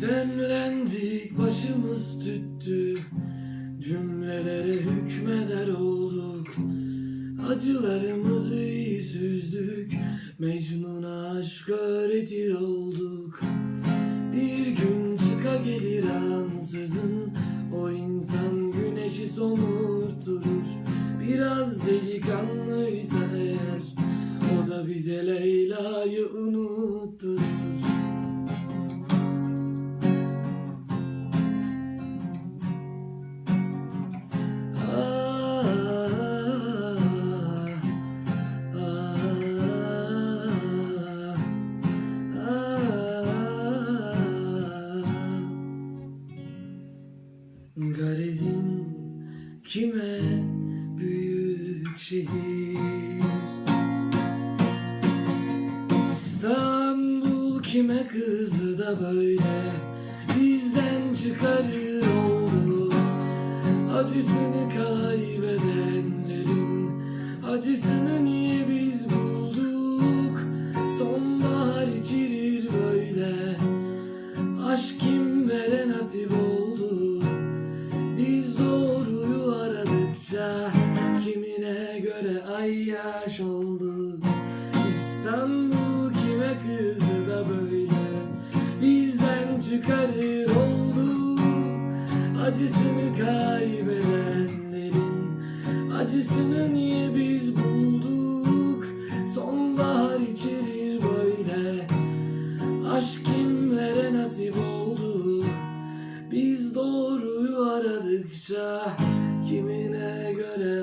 Demlendik başımız tüttü. Cümlelere hükmeder olduk. Acılarımızı süzdük. Mecnun'a aşk öğretir olduk. Bir gün çıka gelir ansızın. O insan güneşi somurtturur. Biraz delikanlıysa eğer O da bize Leyla'yı unutturur Garezin kime büyük şehir? İstanbul kime kızdı da böyle? Bizden çıkarır oldu Acısını kaybedenlerin kimine göre ay yaş oldu. İstanbul kime kızdı da böyle? Bizden çıkarır oldu. Acısını kaybedenlerin Acısını niye biz bulduk? Sonbahar içerir böyle. Aşk kimlere nasip oldu? Biz doğruyu aradıkça Kimine göre